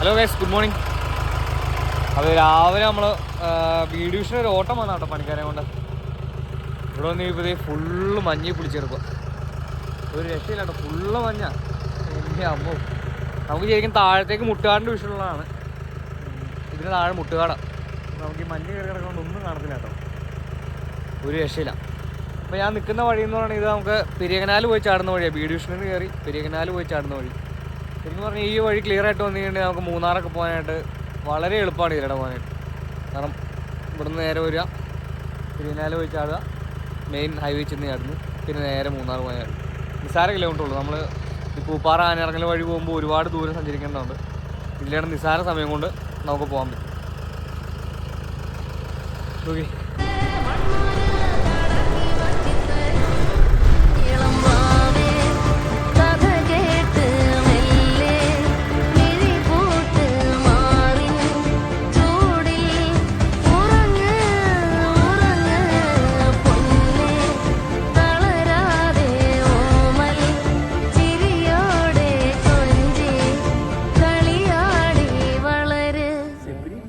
Hello guys good morning അത് രാവിലെ നമ്മൾ വീഡിയോസിന് ഒരു ഓട്ടം വന്ന കേട്ടോ പണിക്കാരെ കൊണ്ട്. ഇവിടെ വന്ന് ഇപ്പോൾ ഫുള്ള് മഞ്ഞ് പിടിച്ചെടുക്കുക ഒരു രക്ഷയില്ല കേട്ടോ ഫുള്ള് മഞ്ഞ. എന്റെ അമ്മ. നമുക്ക് ശരിക്കും താഴത്തേക്ക് മുട്ടുകാടിന്റെ വിഷയമുള്ളതാണ്. ഇതിന് താഴെ മുട്ടുകാടാണ് നമുക്ക് ഈ മഞ്ഞ് കയറി കിടക്കുന്നത് ഒന്നും കാണത്തില്ല കേട്ടോ. ഒരു രക്ഷയില്ല. അപ്പോൾ ഞാൻ നിൽക്കുന്ന വഴി എന്ന് പറയുന്നത് ഇത് നമുക്ക് പെരിയകനാൽ പോയി ചാടുന്ന വഴിയാണ് ബി ഡിവിഷനിൽ നിന്ന് കയറി പെരിയകനാൽ പോയി ചാടുന്ന വഴി. ശരിക്കും പറഞ്ഞാൽ ഈ വഴി ക്ലിയർ ആയിട്ട് വന്നു കഴിഞ്ഞാൽ നമുക്ക് മൂന്നാറൊക്കെ പോകാനായിട്ട് വളരെ എളുപ്പമാണ് ഇതിലൂടെ പോകാനായിട്ട് കാരണം ഇവിടുന്ന് നേരെ വരിക തിരുവനാല പോയി ചാടുക മെയിൻ ഹൈവേ ചെന്ന് ചാടുന്നു പിന്നെ നേരെ മൂന്നാർ പോയാൽ നിസാര കിലോമീറ്റർ ഉള്ളൂ. നമ്മൾ ഈ പൂപ്പാറ ആനിറങ്ങൽ വഴി പോകുമ്പോൾ ഒരുപാട് ദൂരം സഞ്ചരിക്കേണ്ടതുണ്ട്. ഇതിലാണ് നിസാര സമയം കൊണ്ട് നമുക്ക് പോകാൻ പറ്റും. ഓക്കെ